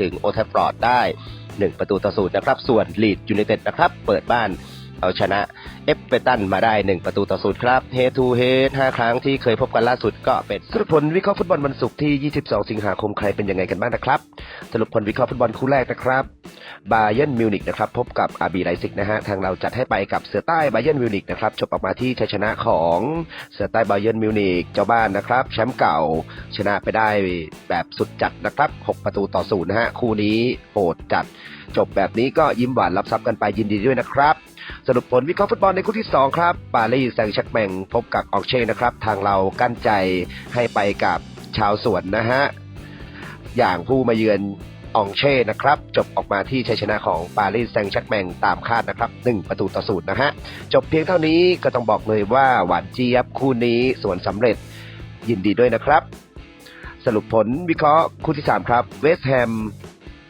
ถึงโอทัฟฟอร์ดได้ 1 ประตูต่อศูนย์นะครับ ส่วนลีดยูไนเต็ดนะครับ เปิดบ้าน เอาชนะเอฟเวอร์ตันมาได้ 1 ประตูต่อศูนย์ครับเฮทูเฮด5ครั้งที่เคยพบกันล่าสุดก็เป็นสรุปผลวิเคราะห์ฟุตบอลวันศุกร์ที่ 22 สิงหาคมใครเป็นยังไงกันบ้างนะครับ สรุปผลวิเคราะห์ฟุตบอลคู่แรกนะครับบาเย r n นมิวนิกนะครับพบกับอาร์บีไลซิกนะฮะทางเราจัดให้ไปกับเสือใต้บาเย r n นมิวนิกนะครับจบออกมาที่ชัยชนะของเสือใต้บาเย r n นมิวนิกเจ้าบ้านนะครับแชมป์เก่าชนะไปได้แบบสุดจัดนะครับ 6 ประตูต่อศูนย์นะฮะคู่นี้โหดจัด จบแบบนี้ก็ยิ้มหวานรับทรัพย์กันไปยินดีด้วยนะครับ สรุปผลวิเคราะห์ฟุตบอลในคู่ที่ 2 ครับ ปารีสแซงต์แชร์กแมงพบกับออกเช่นะครับ ทางเรากั้นใจให้ไปกับชาวสวนนะฮะ อย่างผู้มาเยือนอองเช่นะครับ จบออกมาที่ชัยชนะของปารีสแซงต์แชร์กแมงตามคาดนะครับ1ประตูต่อศูนย์นะฮะ จบเพียงเท่านี้ก็ต้องบอกเลยว่าหวานเจี๊ยบคู่นี้สวนสำเร็จยินดีด้วยนะครับ สรุปผลวิเคราะห์คู่ที่ 3 ครับ เวสต์แฮม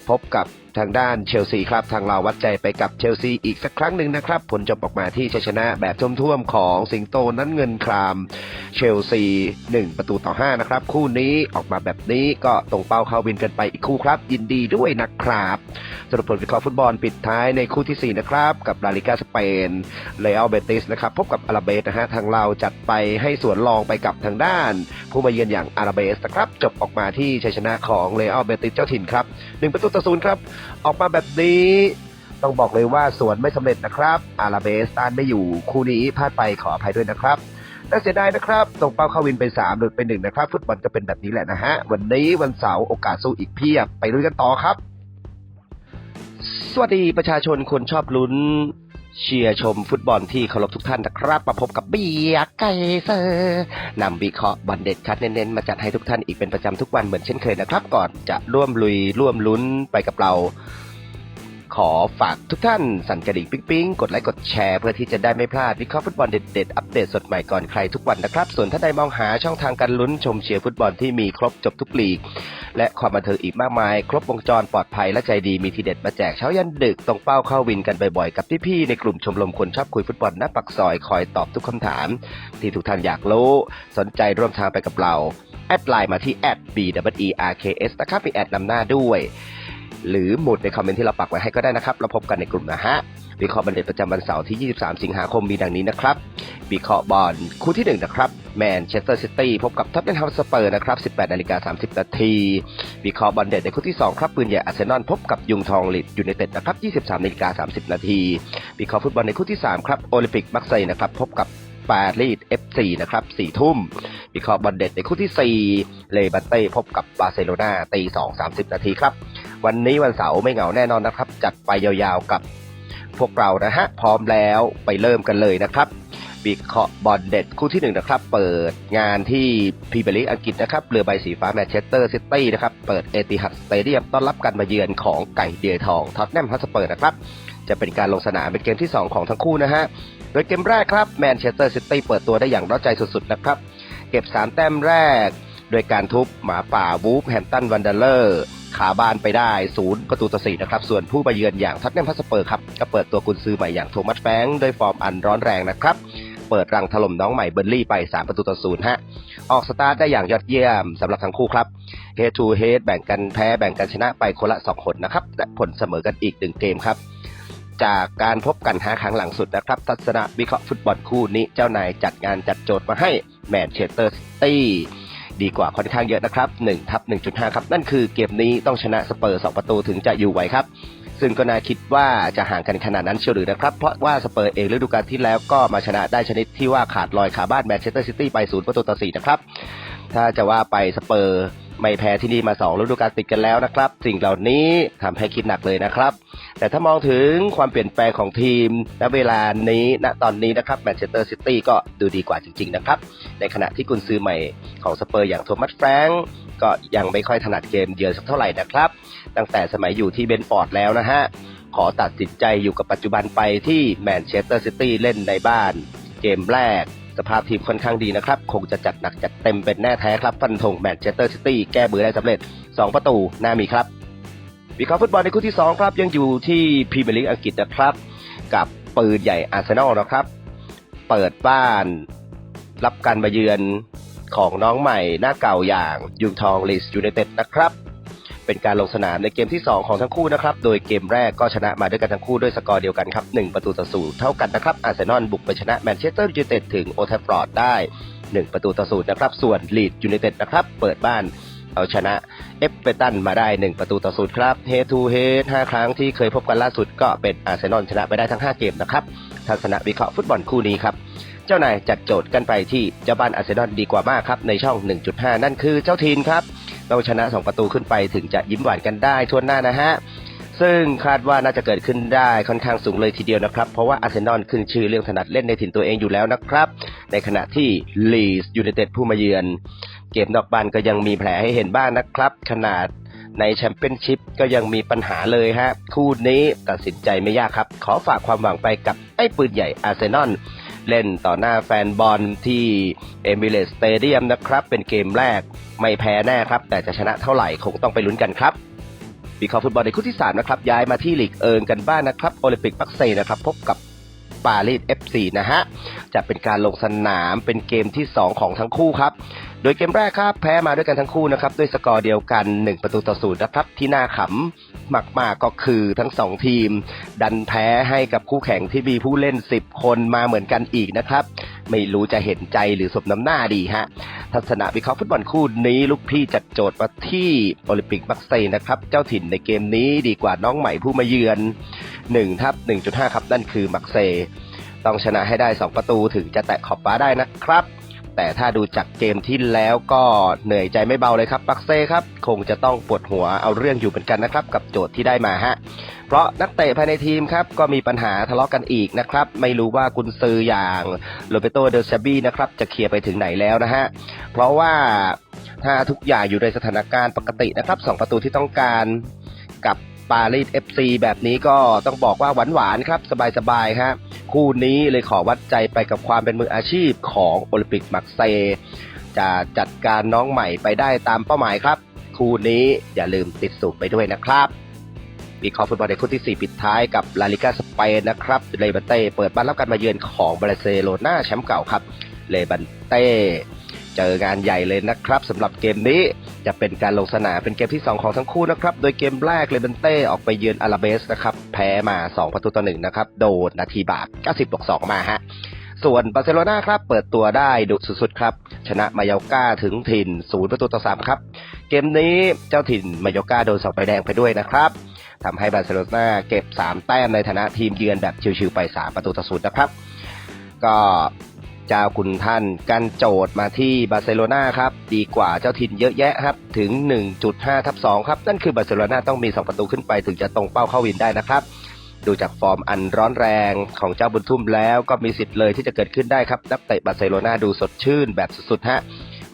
พบกับ ทางด้านเชลซีครับทางเราวัดใจไปกับเชลซีอีกสักครั้งหนึ่งนะครับ ผลจบออกมาที่ชัยชนะแบบท่วมๆของสิงโตนั้นเงินครามเชลซี 1 ประตูต่อ 5 นะครับ คู่นี้ออกมาแบบนี้ก็ตรงเป้าเข้าวินกันไปอีกคู่ครับยินดีด้วยนะครับสรุปผลวิเคราะห์ฟุตบอลปิดท้ายในคู่ทีสี่4 นะครับ กับลาลิกาสเปนเรอัลเบติสนะครับ พบกับอาราเบสนะฮะทางเราจัดไปให้สวนรองไปกับทางด้าน ผู้มาเยือนอย่างอาราเบสนะครับ จบออกมาที่ชัยชนะของเรอัลเบติสเจ้าถิ่นครับ 1 ประตูต่อศูนย์ครับออกมาแบบนี้ ต้องบอกเลยว่าสวนไม่สำเร็จนะครับอาราเบสต้านไม่อยู่คู่นี้พลาดไปขออภัยด้วยนะครับน่าเสียดายนะครับตรงเป้าเข้าวินไป3หลุดไป1นะครับฟุตบอลก็เป็นแบบนี้แหละนะฮะ วันนี้วันเสาร์โอกาสสู้อีกเพียบ ไปลุยกันต่อครับ สวัสดีประชาชนคนชอบลุ้น เชียร์ชมฟุตบอลที่เคารพทุกท่านนะครับมาพบกับเบียร์ไก่เซอร์นำวิเคราะห์บอลเด็ดคัดเน้นๆ มาจัดให้ทุกท่านอีกเป็นประจำทุกวันเหมือนเช่นเคยนะครับ ก่อนจะร่วมลุยร่วมลุ้นไปกับเรา ขอฝากทุกท่านสั่นกระดิ่งปิ๊งๆ กดไลค์กดแชร์เพื่อที่จะได้ไม่พลาดวิเคราะห์ฟุตบอลเด็ดๆ อัปเดตสดใหม่ก่อนใครทุกวันนะครับ ส่วนถ้าใดมองหาช่องทางการลุ้นชมเชียร์ฟุตบอลที่มีครบจบทุกลีก และความบันเทิงอีกมากมาย ครบวงจรปลอดภัยและใจดีมีทีเด็ดมาแจกเช้ายันดึกตรงเป้าเข้าวินกันบ่อยๆกับพี่ๆในกลุ่มชมรมคนชอบคุยฟุตบอลหน้าปักซอยคอยตอบทุกคำถาม ที่ทุกท่านอยากรู้สนใจร่วมทางไปกับเราแอดไลน์มาที่ b w e r k s นะครับมีแอดนำหน้าด้วย หรือหมุดในคอมเมนต์ที่เราปักไว้ให้ก็ได้นะครับเราพบกันในกลุ่มนะฮะวิเคราะห์บันเด็ดประจำวันเสาร์ที่ 23 สิงหาคมมีดังนี้นะครับวิเคราะห์บอลคู่ที่ 1 นะครับแมนเชสเตอร์ซิตี้พบกับท็อตแนมฮอตสเปอร์นะครับ 18 นาฬิกา 30 นาทีวิเคราะห์บอลเด็ดในคู่ที่ 2 ครับ ปืนใหญ่อาร์เซนอลพบกับยุงทองลิดยูไนเต็ดนะครับ 23 นาฬิกา 30 นาทีวิเคราะห์ฟุตบอลในคู่ที่ 3 ครับโอลิมปิกมักไซนะครับพบกับปารีส FC นะครับ4ทุ่มวิเคราะห์บอลเด็ดในคู่ที่ 4 เลบันเต้พบกับบาร์เซโลนาตี2 30 นาทีครับ วันนี้วันเสาร์ไม่เหงาแน่นอนนะครับ จัดไปยาวๆกับพวกเรานะฮะ พร้อมแล้วไปเริ่มกันเลยนะครับวิเคราะห์บอลเด็ดคู่ที่หนึ่งนะครับ เปิดงานที่พรีเมียร์ลีกอังกฤษนะครับ เรือใบสีฟ้าแมนเชสเตอร์ซิตี้นะครับ เปิดเอติฮัดสเตเดียมต้อนรับการมาเยือนของไก่เดียทองท็อตแนมฮัสเปอร์นะครับ จะเป็นการลงสนามเป็นเกมที่ 2 ของทั้งคู่นะฮะ โดยเกมแรกครับแมนเชสเตอร์ซิตี้เปิดตัวได้อย่างร้าใจสุดๆนะครับ เก็บ 3 แต้มแรก โดยการทุบหมาป่าวูฟแฮมตันวันเดอร์เลอร์ ขาบ้านไปได้ศูนย์ประตูต่อสี่นะครับ ส่วนผู้มาเยือนอย่างท็อตแนมพัสเปอร์ครับก็เปิดตัวกุนซือใหม่อย่างโทมัสแฟงโดยฟอร์มอันร้อนแรงนะครับเปิดรังถล่มน้องใหม่เบอร์ลี่ไป 3 ประตูต่อศูนย์ฮะ ออกสตาร์ทได้อย่างยอดเยี่ยมสำหรับทั้งคู่ครับ Head to Head แบ่งกันแพ้แบ่งกันชนะไปคนละ2คนนะครับ และผลเสมอกันอีก 1 เกมครับ จากการพบกัน5ครั้งหลังสุดนะครับ ทัศนะวิเคราะห์ฟุตบอลคู่นี้เจ้านายจัดงานจัดโจทย์มาให้แมนเชสเตอร์ซิตี้ ดีกว่าค่อนข้างเยอะนะครับ1ทับ1.5 ครับ นั่นคือเกมนี้ต้องชนะสเปอร์ 2 ประตูถึงจะอยู่ไหวครับ ซึ่งก็น่าคิดว่าจะห่างกันขนาดนั้นเชียวหรือนะครับ เพราะว่าสเปอร์เองฤดูกาลที่แล้วก็มาชนะได้ชนิดที่ว่าขาดลอยขาบ้านแมนเชสเตอร์ซิตี้ไป0ประตูต่อ4นะครับ ถ้าจะว่าไปสเปอร์ไม่แพ้ที่นี่มา2ฤดูกาลติดกันแล้วนะครับ สิ่งเหล่านี้ทำให้คิดหนักเลยนะครับ แต่ถ้ามองถึงความเปลี่ยนแปลงของทีมณเวลานี้ณตอนนี้นะครับแมนเชสเตอร์ซิตี้ก็ดูดีกว่าจริง ๆ นะครับ ในขณะที่กุนซือใหม่ของสเปอร์อย่างโทมัสแฟรง ก็ยังไม่ค่อยถนัดเกมเยือนสักเท่าไหร่นะครับ ตั้งแต่สมัยอยู่ที่เบนฟอร์ดแล้วนะฮะ ขอตัดสินใจอยู่กับปัจจุบันไปที่แมนเชสเตอร์ซิตี้เล่นในบ้าน เกมแรก สภาพทีมค่อนข้างดีนะครับ คงจะจัดหนักจัดเต็มเป็นแน่แท้ครับ ฟันธงแมนเชสเตอร์ซิตี้แก้เบือได้สำเร็จ 2 ประตูน่ามีครับวิเคราะห์ฟุตบอลในคู่ที่ 2 ครับ ยังอยู่ที่พรีเมียร์ลีกอังกฤษนะครับ กับปืนใหญ่อาร์เซนอลนะครับ เปิดบ้าน รับการมาเยือน ของน้องใหม่หน้าเก่าอย่างยุงทองลีสยูไนเต็ดนะครับ เป็นการลงสนามในเกมที่ 2 ของทั้งคู่นะครับ โดยเกมแรกก็ชนะมาด้วยกันทั้งคู่ด้วยสกอร์เดียวกันครับ 1 ประตูต่อศูนย์เท่ากันนะครับอาร์เซนอลบุกไปชนะแมนเชสเตอร์ยูไนเต็ดถึงโอทัฟฟอร์ดได้ 1 ประตูต่อศูนย์นะครับ ส่วนลีดยูไนเต็ดนะครับเปิดบ้านเอาชนะเอฟเวอร์ตันมาได้ 1 ประตูต่อศูนย์ครับเฮทูเฮด5ครั้งที่เคยพบกันล่าสุดก็เป็นอาร์เซนอลชนะไปได้ทั้ง 5 เกมนะครับทัศนวิเคราะห์ฟุตบอลคู่นี้ครับ เจ้านายจัดโจทย์กันไปที่เจ้าบ้านอาร์เซนอลดีกว่ามากครับในช่อง 1.5 นั่นคือเจ้าทีนครับเราชนะ 2 ประตูขึ้นไปถึงจะยิ้มหวานกันได้ทวนหน้านะฮะซึ่งคาดว่าน่าจะเกิดขึ้นได้ค่อนข้างสูงเลยทีเดียวนะครับ เพราะว่าอาร์เซนอลขึ้นชื่อเรื่องถนัดเล่นในถิ่นตัวเองอยู่แล้วนะครับ ในขณะที่ลีสยูไนเต็ดผู้มาเยือน เกมนอกบ้านก็ยังมีแผลให้เห็นบ้างนะครับ ขนาดในแชมเปี้ยนชิพก็ยังมีปัญหาเลยฮะ คู่นี้ตัดสินใจไม่ยากครับ ขอฝากความหวังไปกับไอ้ปืนใหญ่อาร์เซนอล เล่นต่อหน้าแฟนบอลที่เอมิเรตสเตเดียมนะครับ เป็นเกมแรกไม่แพ้แน่ครับ แต่จะชนะเท่าไหร่คงต้องไปลุ้นกันครับวิเคราะห์ฟุตบอลในคู่ที่ 3 นะครับ ย้ายมาที่ลีกเอิงกันบ้างนะครับโอลิมปิกปักเซนะครับ พบกับปารีส FC นะฮะ จะเป็นการลงสนามเป็นเกมที่ 2 ของทั้งคู่ครับ ดยเกมแรกครับแพ้มาด้วยกันทั้งคู่นะครับด้วยสกอร์เดียวกัน 1 ประตูต่อศูนย์นะครับที่น่าขำมากๆกก็คือทั้ง 2 ทีม ดันแพ้ให้กับคู่แข่งที่มีผู้เล่น 10 คนมาเหมือนกันอีกนะครับ ไม่รู้จะเห็นใจหรือสมน้ำหน้าดีฮะทัศนวิเคราะห์ฟุตบอลคู่นี้ลูกพี่จัดโจทย์มาที่โอลิมปิกบักเซย์นะครับเจ้าถิ่นในเกมนี้ดีกว่าน้องใหม่ผู้มาเยือน1ทับ1.5 ครับนั่นคือมักเซย์ต้องชนะให้ได้ 2 ประตูถึงจะแตะขอบฟ้าได้นะครับ แต่ถ้าดูจากเกมที่แล้วก็เหนื่อยใจไม่เบาเลยครับบักเซ่ครับ คงจะต้องปวดหัวเอาเรื่องอยู่เหมือนกันนะครับ กับโจทย์ที่ได้มาฮะเพราะนักเตะภายในทีมครับ ก็มีปัญหาทะเลาะกันอีกนะครับ ไม่รู้ว่ากุนซืออย่างโรเบโตเดลซาบี้นะครับ จะเคลียร์ไปถึงไหนแล้วนะฮะเพราะว่าถ้าทุกอย่างอยู่ในสถานการณ์ปกตินะครับสองประตูที่ต้องการกับปารีส FC แบบนี้ก็ต้องบอกว่าหวานๆครับ สบายๆครับ คู่นี้เลยขอวัดใจไปกับความเป็นมืออาชีพของโอลิมปิกมักเซ จะจัดการน้องใหม่ไปได้ตามเป้าหมายครับ คู่นี้อย่าลืมติดสูบไปด้วยนะครับวิเคราะห์ฟุตบอลในคู่ที่ 4 ปิดท้ายกับลาลิกาสเปนนะครับเลบันเต้เปิดบ้านรับการมาเยือนของบาร์เซโลนาแชมป์เก่าครับเลบันเต้เจองานใหญ่เลยนะครับสำหรับเกมนี้ จะเป็นการลงสนามเป็นเกมที่ 2 ของทั้งคู่นะครับ โดยเกมแรกเลบันเต้ออกไปเยือนอาราเบสนะครับ แพ้มา 2 ประตูต่อ1นะครับ โดนนาทีบาป90บวก2มาฮะ ส่วนบาร์เซโลนาครับ เปิดตัวได้ดุสุดๆครับ ชนะมายาก้าถึงถิ่นศูนย์ประตูต่อสามครับ เกมนี้เจ้าถิ่นมายาก้าโดนสองใบแดงไปด้วยนะครับทำให้บาร์เซโลนาเก็บ 3 แต้มในฐานะทีมเยือนแบบชิวๆไป 3 ประตูต่อศูนย์นะครับ ก็ เจ้าคุณท่านกันโจทย์มาที่บาร์เซโลนาครับ ดีกว่าเจ้าถิ่นเยอะแยะครับ ถึง 1.5ทับ2ครับ นั่นคือบาร์เซโลนาต้องมี 2 ประตูขึ้นไปถึงจะตรงเป้าเข้าวินได้นะครับ ดูจากฟอร์มอันร้อนแรงของเจ้าบุญทุ่มแล้วก็มีสิทธิ์เลยที่จะเกิดขึ้นได้ครับ นักเตะบาร์เซโลนาดูสดชื่นแบบสุดๆฮะ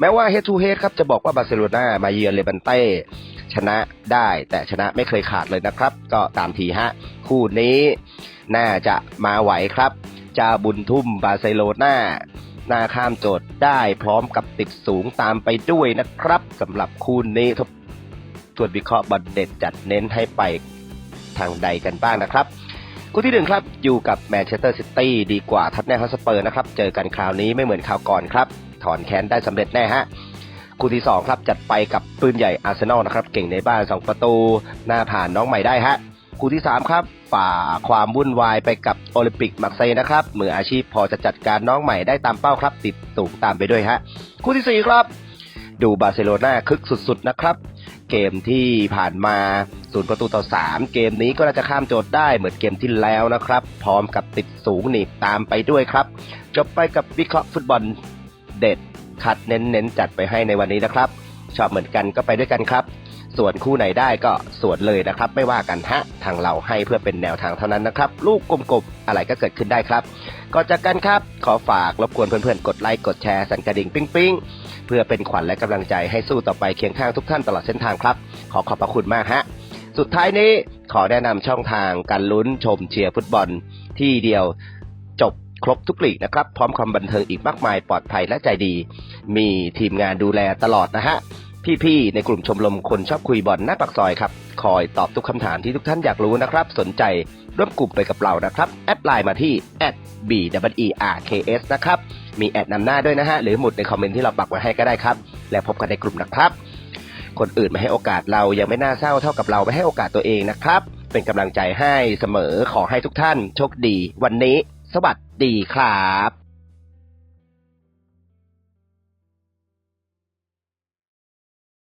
แม้ว่าเฮดทูเฮดครับจะบอกว่าบาร์เซโลนามาเยือนเลบันเต้ชนะได้แต่ชนะไม่เคยขาดเลยนะครับ ก็ตามทีฮะ คู่นี้น่าจะมาไหวครับ จาบุญทุ่มบาร์เซโลนานาข้ามโจทย์ได้พร้อมกับติดสูงตามไปด้วยนะครับสำหรับคู่นี้ทบทวนวิเคราะห์บอลเด็ดจัดเน้นให้ไปทางใดกันบ้างนะครับคู่ที่หนึ่งครับอยู่กับแมนเชสเตอร์ซิตี้ดีกว่าทัตแนมฮอสเปอร์นะครับ เจอกันคราวนี้ไม่เหมือนคราวก่อนครับ ถอนแค้นได้สำเร็จแน่ฮะคู่ที่2ครับจัดไปกับปืนใหญ่อาร์เซนอลนะครับ เก่งในบ้าน2ประตู หน้าผ่านน้องใหม่ได้ฮะ คู่ที่ 3 ครับ ฝ่าความวุ่นวายไปกับโอลิมปิกมักเซนะครับมืออาชีพพอจะจัดการน้องใหม่ได้ตามเป้าครับ ติดสูงตามไปด้วยฮะคู่ทีสี่ 4 ครับ ดูบาร์เซโลนาคึกสุดๆนะครับ เกมที่ผ่านมาศูนย์ประตูต่อ 3 เกมนี้ก็น่าจะข้ามโจทย์ได้เหมือนเกมที่แล้วนะครับ พร้อมกับติดสูงหนีบตามไปด้วยครับ จบไปกับวิเคราะห์ฟุตบอลเด็ดคัดเน้นๆจัดไปให้ในวันนี้นะครับ ชอบเหมือนกันก็ไปด้วยกันครับ ส่วนคู่ไหนได้ก็ส่วนเลยนะครับ ไม่ว่ากันฮะทางเราให้เพื่อเป็นแนวทางเท่านั้นนะครับ ลูกกลมๆอะไรก็เกิดขึ้นได้ครับก่อนจากกันครับ ขอฝากรบกวนเพื่อนๆ กดไลค์กดแชร์สั่นกระดิ่งปิ๊งๆเพื่อเป็นขวัญและกำลังใจให้สู้ต่อไปเคียงข้างทุกท่านตลอดเส้นทางครับ ขอขอบพระคุณมากฮะสุดท้ายนี้ขอแนะนำช่องทางการลุ้นชมเชียร์ฟุตบอลที่เดียวจบครบทุกลีกนะครับ พร้อมความบันเทิงอีกมากมายปลอดภัยและใจดี มีทีมงานดูแลตลอดนะฮะ พี่ๆในกลุ่มชมรมคนชอบคุยบอลหน้าปากซอยครับ คอยตอบทุกคำถามที่ทุกท่านอยากรู้นะครับ สนใจร่วมกลุ่มไปกับเรานะครับ แอดไลน์มาที่ b w e r k s นะครับ มีแอดนำหน้าด้วยนะฮะ หรือหมุดในคอมเมนต์ที่เราปักไว้ให้ก็ได้ครับ แล้วพบกันในกลุ่มนะครับ คนอื่นไม่ให้โอกาสเรายังไม่น่าเศร้าเท่ากับเราไม่ให้โอกาสตัวเองนะครับ เป็นกำลังใจให้เสมอขอให้ทุกท่านโชคดี วันนี้ สวัสดีครับ